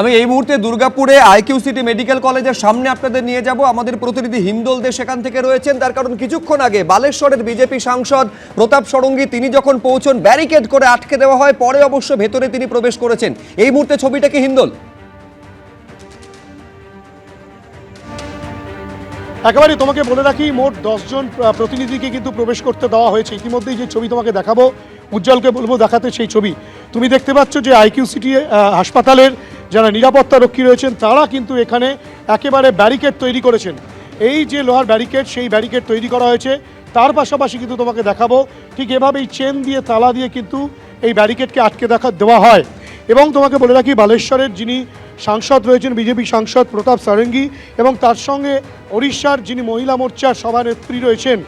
আমি এই মুহূর্তে দুর্গাপুরে আইকিউ সিটি মেডিকেল কলেজের সামনে আপনাদের নিয়ে যাব। আমাদের প্রতিনিধি হিন্দোল দে সেখান থেকে রয়েছেন। তার কারণ কিছুক্ষণ আগে বালেশ্বরের বিজেপি সাংসদ প্রতাপ ষড়ঙ্গী, তিনি যখন পৌঁছন, ব্যারিকেড করে আটকে দেওয়া হয়। পরে অবশ্য ভেতরে তিনি প্রবেশ করেছেন। এই মুহূর্তে ছবিটা কি হিন্দোল একেবারে তোমাকে বলে রাখি, মোট দশজন প্রতিনিধিকে কিন্তু প্রবেশ করতে দেওয়া হয়েছে। ইতিমধ্যেই যে ছবি তোমাকে দেখাবো, উজ্জ্বলকে বলব দেখাতে সেই ছবি। তুমি দেখতে পাচ্ছ যে আইকিউ সিটি হাসপাতালের যারা নিরাপত্তা রক্ষী রয়েছেন, তারা কিন্তু এখানে একেবারে ব্যারিকেড তৈরি করেছেন। এই যে লোহার ব্যারিকেড, সেই ব্যারিকেড তৈরি করা হয়েছে। তার পাশাপাশি কিন্তু তোমাকে দেখাবো, ঠিক এভাবেই চেন দিয়ে, তালা দিয়ে কিন্তু এই ব্যারিকেডকে আটকে দেখা, দেওয়া হয়। এবং তোমাকে বলে রাখি, বালেশ্বরের যিনি সাংসদ রয়েছেন, বিজেপি সাংসদ প্রতাপ সারেঙ্গি, এবং তার সঙ্গে ওড়িশার যিনি মহিলা মোর্চার সভানেত্রী রয়েছেন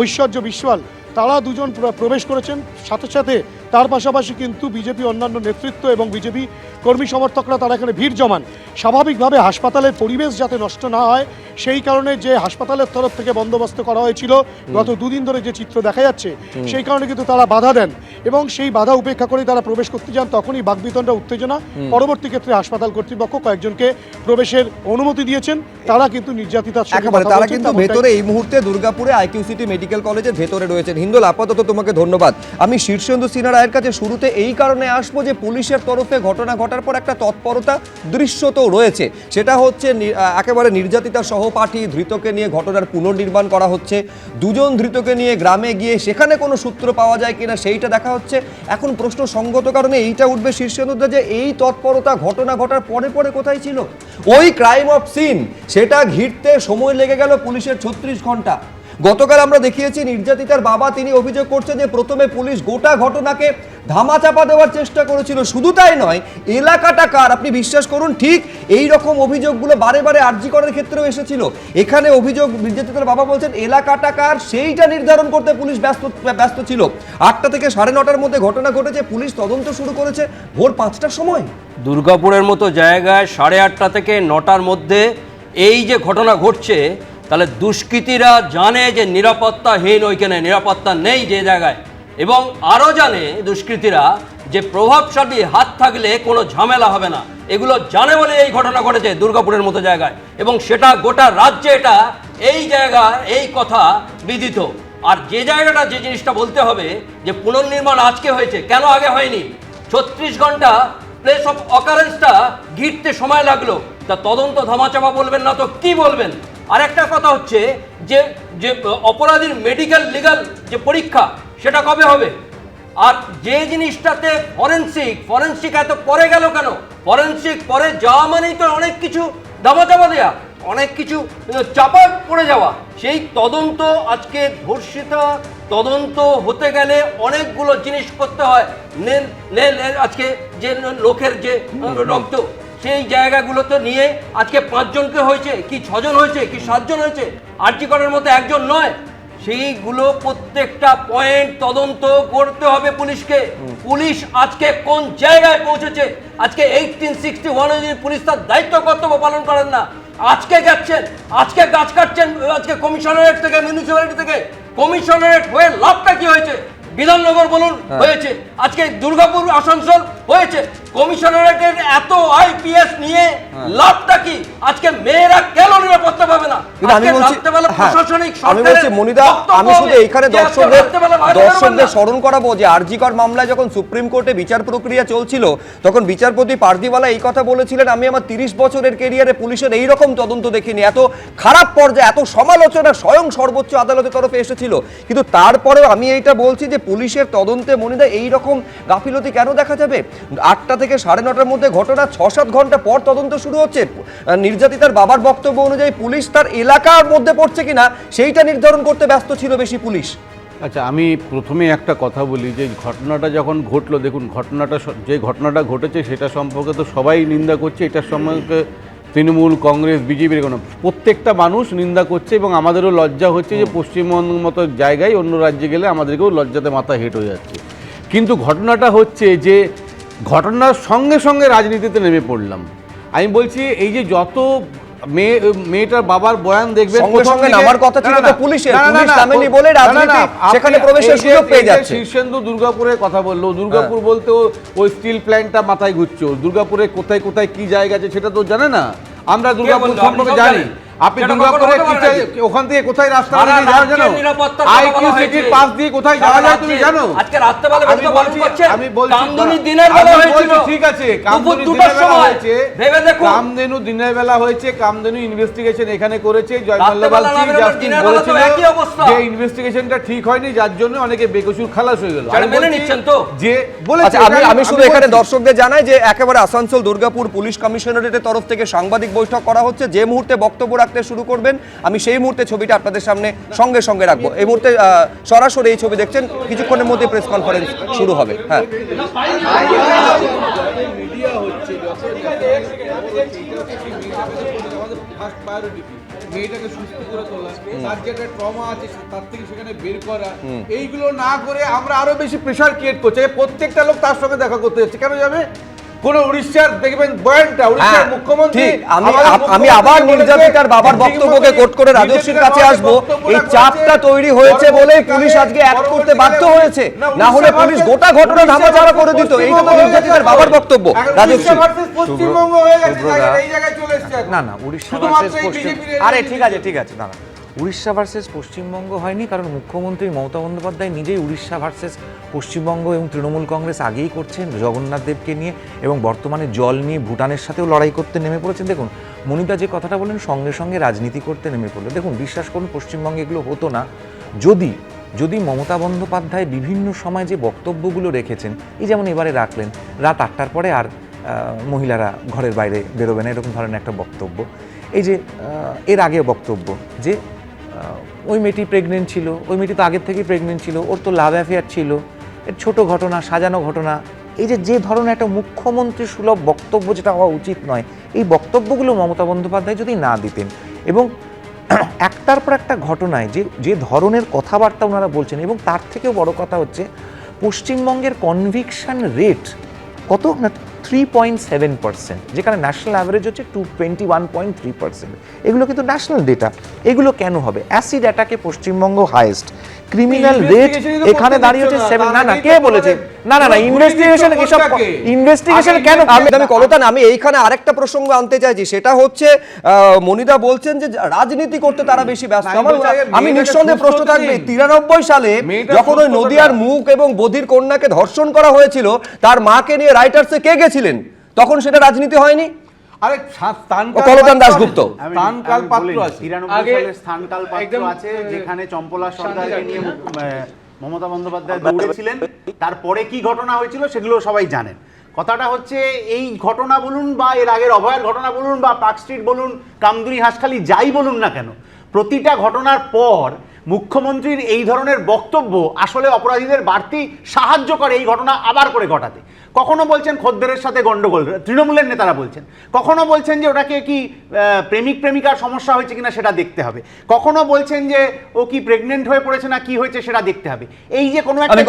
ঐশ্বর্য বিশ্বাল তারা দুজন প্রবেশ করেছেন। সাথে সাথে তার পাশাপাশি কিন্তু বিজেপি অন্যান্য নেতৃত্ব এবং বিজেপি কর্মী সমর্থকরা তারা এখানে ভিড় জমান। স্বাভাবিকভাবে হাসপাতালের পরিবেশ যাতে নষ্ট না হয় সেই কারণে যে হাসপাতালের তরফ থেকে বন্দোবস্ত করা হয়েছিল গত দুদিন ধরে যে চিত্র দেখা যাচ্ছে সেই কারণে কিন্তু তারা বাধা দেন এবং সেই বাধা উপেক্ষা করে তারা প্রবেশ করতে যান তখনই বাগবিতণ্ডা উত্তেজনা। পরবর্তী ক্ষেত্রে হাসপাতাল কর্তৃপক্ষ কয়েকজনকে প্রবেশের অনুমতি দিয়েছেন তারা কিন্তু একেবারে তারা কিন্তু ভেতরে এই মুহূর্তে দুর্গাপুরে আইকিউ সিটি মেডিকেল কলেজের ভেতরে রয়েছেন। হিন্দোল আপাতত তোমাকে ধন্যবাদ। আমি শীর্ষেন্দু সিনহা রায়ের কাছে শুরুতে এই কারণে আসব যে পুলিশের তরফে ঘটনা ঘটার পর একটা তৎপরতা দৃশ্য তো রয়েছে। সেটা হচ্ছে একেবারে নির্যাতিতা সহপাঠী ধৃতকে নিয়ে ঘটনার পুনর্নির্মাণ করা হচ্ছে। দুজন ধৃতকে নিয়ে গ্রামে গিয়ে সেখানে কোনো সূত্র পাওয়া যায় কিনা সেইটা দেখা হচ্ছে। এখন প্রশ্ন সঙ্গত কারণে এইটা উঠবে শীর্ষেন্দুদা যে এই তৎপরতা ঘটনা ঘটার পরে পরে কোথায় ছিল? ওই ক্রাইম অফ সিন সেটা ঘিরতে সময় লেগে গেল পুলিশের ছত্রিশ ঘণ্টা। গতকাল আমরা দেখিয়েছি নির্যাতিতার বাবা তিনি অভিযোগ করছেন যে প্রথমে পুলিশ গোটা ঘটনাকে ধামাচাপা দেওয়ার চেষ্টা করেছিল। শুধু তাই নয়, এলাকাটা কার আপনি বিশ্বাস করুন, ঠিক এই রকম অভিযোগগুলো বারে বারে আর্জি করার ক্ষেত্রেও এসেছিল। এখানে অভিযোগ নির্যাতিতার বাবা বলছেন, এলাকাটা কার? সেইটা নির্ধারণ করতে পুলিশ ব্যস্ত ব্যস্ত ছিল। আটটা থেকে সাড়ে নটার মধ্যে ঘটনা ঘটেছে, পুলিশ তদন্ত শুরু করেছে ভোর পাঁচটার সময়। দুর্গাপুরের মতো জায়গায় সাড়ে আটটা থেকে নটার মধ্যে এই যে ঘটনা ঘটছে তাহলে দুষ্কৃতীরা জানে যে নিরাপত্তাহীন ওইখানে নিরাপত্তা নেই যে জায়গায়। এবং আরও জানে দুষ্কৃতীরা যে প্রভাবশালী হাত থাকলে কোনো ঝামেলা হবে না। এগুলো জানে বলে এই ঘটনা ঘটেছে দুর্গাপুরের মতো জায়গায়। এবং সেটা গোটা রাজ্যে এটা এই জায়গা, এই কথা বিদিত। আর যে জায়গাটা, যে জিনিসটা বলতে হবে যে পুনর্নির্মাণ আজকে হয়েছে, কেন আগে হয়নি? ছত্রিশ ঘণ্টা প্লেস অফ অকারেন্সটা ঘিরতে সময় লাগল। তা তদন্ত ধামাচাপা বলবেন না তো কি বলবেন? আর একটা কথা হচ্ছে যে যে অপরাধীর মেডিকেল লিগাল যে পরীক্ষা, সেটা কবে হবে? আর যে জিনিসটাতে ফরেন্সিক ফরেন্সিক এত পরে গেল কেন? ফরেন্সিক পরে যাওয়া মানেই তো অনেক কিছু দামাচাপা দেওয়া অনেক কিছু চাপা পড়ে যাওয়া। সেই তদন্ত আজকে ধর্ষিতা, তদন্ত হতে গেলে অনেকগুলো জিনিস করতে হয়। নে নে, নে- আজকে যে লোকের যে রক্ত সেই জায়গাগুলোতে নিয়ে আজকে পাঁচজনকে হয়েছে কি ছজন হয়েছে কি সাতজন হয়েছে আর্জি করার মতো একজন নয়। সেইগুলো প্রত্যেকটা পয়েন্ট তদন্ত করতে হবে পুলিশকে। পুলিশ আজকে কোন জায়গায় পৌঁছেছে? আজকে এইটিন সিক্সটি ওয়ানে যদি পুলিশ তার দায়িত্ব কর্তব্য পালন করেন না আজকে যাচ্ছেন আজকে গাছ কাটছেন আজকে কমিশনারেট থেকে মিউনিসিপ্যালিটি থেকে কমিশনারেট হয়ে লাভটা কি হয়েছে? বিধাননগর বলুন হয়েছে। আজকে দুর্গাপুর আসানসোল হয়েছে। কমিশনারেটের এত আইপিএস নিয়ে লাভটা কি? আজকে মেয়েরা কেন নিরাপত্তা পাবে না? কিন্তু আমি বলছি হ্যাঁ, প্রশাসনিক আমি বলছি মনিদা আমি শুধু এইখানে দর্শকদের দর্শকদের স্মরণ করাবো যে আরজিকর মামলায় যখন সুপ্রিম কোর্টে বিচার প্রক্রিয়া চলছিল তখন বিচারপতি পার্দিওয়ালা এই কথা বলেছিলেন আমি আমার তিরিশ বছরের কেরিয়ারে পুলিশের এই রকম তদন্ত দেখিনি। এত খারাপ পর্যায়ে এত সমালোচনা স্বয়ং সর্বোচ্চ আদালতের তরফে এসেছিল। কিন্তু তারপরেও আমি এইটা বলছি যে পুলিশের তদন্তে মনিদা এই রকম গাফিলতি কেন দেখা যাবে? আটটা থেকে সাড়ে নটার মধ্যে ঘটনা ছ সাত ঘণ্টা পর তদন্ত শুরু হচ্ছে। নির্যাতিতার বাবার বক্তব্য অনুযায়ী পুলিশ তার এলাকার মধ্যে পড়ছে কিনা সেইটা নির্ধারণ করতে ব্যস্ত ছিল বেশি পুলিশ। আচ্ছা আমি প্রথমে একটা কথা বলি যে ঘটনাটা যখন ঘটলো দেখুন ঘটনাটা যে ঘটনাটা ঘটেছে সেটা সম্পর্কে তো সবাই নিন্দা করছে। এটার সম্পর্কে তৃণমূল কংগ্রেস বিজেপির কোনো প্রত্যেকটা মানুষ নিন্দা করছে এবং আমাদেরও লজ্জা হচ্ছে যে পশ্চিমবঙ্গের মতো জায়গায় অন্য রাজ্যে গেলে আমাদেরকেও লজ্জাতে মাথা হেট হয়ে যাচ্ছে। কিন্তু ঘটনাটা হচ্ছে যে ঘটনার সঙ্গে সঙ্গে রাজনীতিতে নেমে পড়লাম। আমি বলছি এই যে যত মেয়ে মেয়েটার বাবার বয়ান দেখবেন সঙ্গে নামার কথা ছিল তো পুলিশের। পুলিশ নামেনি বলে রাজনীতি সেখানে প্রবেশের সুযোগ পেয়ে যাচ্ছে। শীর্ষেন্দু দুর্গাপুরের কথা বলল দুর্গাপুর বলতে ওই স্টিল প্ল্যান্টটা মাথায় ঘুরছে দুর্গাপুরে কোথায় কোথায় কি জায়গা আছে সেটা তো জানে না আমরা দুর্গাপুর সম্পর্কে জানি? আপনি দুর্গাপুরে কি চাই- ওখান থেকে কোথায় রাস্তা সারা আছে যাওয়া জানো আইকিউ সিটির পাশ দিয়ে কোথায় যাওয়া যায় তুমি জানো আজকে রাত্রেবেলা আমি বলছি- আমি বলছি কামদুনি দিনের বেলা হয়েছিল। ঠিক আছে কামদুনি দুটোর সময়। হয়েছে ভেবে দেখুন। কামধেনু দিনের বেলা হয়েছে কামধেনু ইনভেস্টিগেশন এখানে করেছে জয় মাল্লাবাল না বেরোলে জাস্টিস দিনের বেলা তো বলেছিল। যে ইনভেস্টিগেশনটা ঠিক হয়নি যার জন্য অনেকে বেকসুর খালাস হয়ে গেল সেটা আমি মেনে নিচ্ছেন তো? যে বলেছে আচ্ছা আমি আমি শুধু এখানে দর্শকদের জানাই যে একেবারে আসানসোল দুর্গাপুর পুলিশ কমিশনারেটের তরফ থেকে সাংবাদিক বৈঠক করা হচ্ছে যে মুহূর্তে বক্তব্য রাখতে শুরু করবেন। আমি সেই মুহূর্তে ছবিটা আপনাদের সামনে সঙ্গে সঙ্গে রাখব। এই মুহূর্তে সরাসরি এই ছবি দেখছেন কিছুক্ষণের মধ্যে প্রেস কনফারেন্স শুরু হবে। হ্যাঁ। মিডিয়া হচ্ছে যত ফার্স্ট প্রায়োরিটি মেয়েটাকে সুস্থ করে তোলা তার যে একটা ট্রমা আছে তার থেকে সেখানে বের করা এইগুলো না করে আমরা আরও বেশি প্রেশার ক্রিয়েট করছি। প্রত্যেকটা লোক তার সঙ্গে দেখা করতে যাচ্ছে। কেন যাবে? কোন উড়িষ্যার দেখবেন বয়ানটা উড়িষ্যার হ্যাঁ, মুখ্যমন্ত্রী আমি আমি আবার নির্যাতিতার বাবার বক্তব্যকে কোট করে রাজস্বীর কাছে আসব। এই চাপটা তৈরি হয়েছে বলেই পুলিশ আজকে অ্যাক্ট করতে বাধ্য হয়েছে। না হলে পুলিশ গোটা ঘটনা ধামাচাপা করে দিত। এইটা তো নির্যাতিতার বাবার বক্তব্য। রাজস্বী পশ্চিমবঙ্গ হয়ে গেছে। এই জায়গায় চলে এসছে। না না উড়িষ্যা ভার্সেস পশ্চিম আরে ঠিক আছে ঠিক আছে দাঁড়া উড়িষ্যা ভার্সেস পশ্চিমবঙ্গ হয়নি, কারণ মুখ্যমন্ত্রী মমতা বন্দ্যোপাধ্যায় নিজেই উড়িষ্যা ভার্সেস পশ্চিমবঙ্গ এবং তৃণমূল কংগ্রেস আগেই করছেন, জগন্নাথ দেবকে নিয়ে এবং বর্তমানে জল নিয়ে ভুটানের সাথেও লড়াই করতে নেমে পড়েছেন। দেখুন মনিতা যে কথাটা বলেন সঙ্গে সঙ্গে রাজনীতি করতে নেমে পড়ল। দেখুন, বিশ্বাস করুন, পশ্চিমবঙ্গে এগুলো হতো না। যদি যদি মমতা বন্দ্যোপাধ্যায় বিভিন্ন সময় যে বক্তব্যগুলো রেখেছেন, এই যেমন এবারে রাখলেন, রাত আটটার পরে আর মহিলারা ঘরের বাইরে বেরোবে না, এরকম ধরনের একটা বক্তব্য। এই যে এর আগে বক্তব্য যে ওই মেয়েটি প্রেগনেন্ট ছিল, ওই মেয়েটি তো আগের থেকেই প্রেগনেন্ট ছিল, ওর তো লাভ অ্যাফেয়ার ছিল, এর ছোট ঘটনা, সাজানো ঘটনা, এই যে যে ধরনের একটা মুখ্যমন্ত্রী সুলভ বক্তব্য যেটা হওয়া উচিত নয়, এই বক্তব্যগুলো মমতা বন্দ্যোপাধ্যায় যদি না দিতেন এবং একটার পর একটা ঘটনায় যে যে ধরনের কথাবার্তা ওনারা বলছেন এবং তার থেকেও বড় কথা হচ্ছে, পশ্চিমবঙ্গের কনভিকশন রেট কত না থ্রি পয়েন্ট সেভেন পার্সেন্ট যেখানে ন্যাশনাল অ্যাভারেজ হচ্ছে two twenty one point three percent এগুলো কিন্তু ন্যাশনাল ডেটা এগুলো কেন হবে? অ্যাসিড অ্যাটাকে পশ্চিমবঙ্গ হাইয়েস্ট ক্রিমিনাল রেট এখানে দাঁড়িয়ে হচ্ছে সেভেন না না কে বলেছে? বলে- না না না ইনভেস্টিগেশন এসব ইনভেস্টিগেশন কেন আমি আমি কলতান আমি এইখানে আরেকটা প্রসঙ্গ আনতে চাইছি। সেটা হচ্ছে মনিদা বলছেন যে রাজনীতি করতে তারা বেশি ব্যস্ত। আমি নিঃসন্দেহে প্রশ্ন থাকবে তিরানব্বই সালে যখন ওই নদিয়ার মুখ এবং বধির কন্যাকে ধর্ষণ করা হয়েছিল তার মাকে নিয়ে রাইটার্সে কে গেছিলেন? তখন সেটা রাজনীতি হয়নি? আরে সা- স্থানকাল ও কলতান পাত্র স্থানকাল পাত্র আছে। তিরানব্বই আগে স্থানকাল পাত্র আছে যেখানে চম্পলা সরকারকে নিয়ে মমতা বন্দ্যোপাধ্যায় দৌড়েছিলেন তারপরে কি ঘটনা হয়েছিল সেগুলো সবাই জানেন। কথাটা হচ্ছে এই ঘটনা বলুন বা এর আগের অভয়ের ঘটনা বলুন বা পার্ক স্ট্রিট বলুন কামদুরি হাসখালি যাই বলুন না কেন প্রতিটা ঘটনার পর মুখ্যমন্ত্রীর এই ধরনের বক্তব্য আসলে অপরাধীদের বাড়তি সাহায্য করে এই ঘটনা আবার করে ঘটাতে। কখনো বলছেন খদ্দেরের সাথে গন্ডগোল তৃণমূলের নেতারা বলছেন। কখনো বলছেন যে ওটাকে কি প্রেমিক প্রেমিকার সমস্যা হয়েছে কিনা সেটা দেখতে হবে। কখনো বলছেন যে ও কি প্রেগনেন্ট হয়ে পড়েছে না কি হয়েছে সেটা দেখতে হবে। এই যে কোনো একটা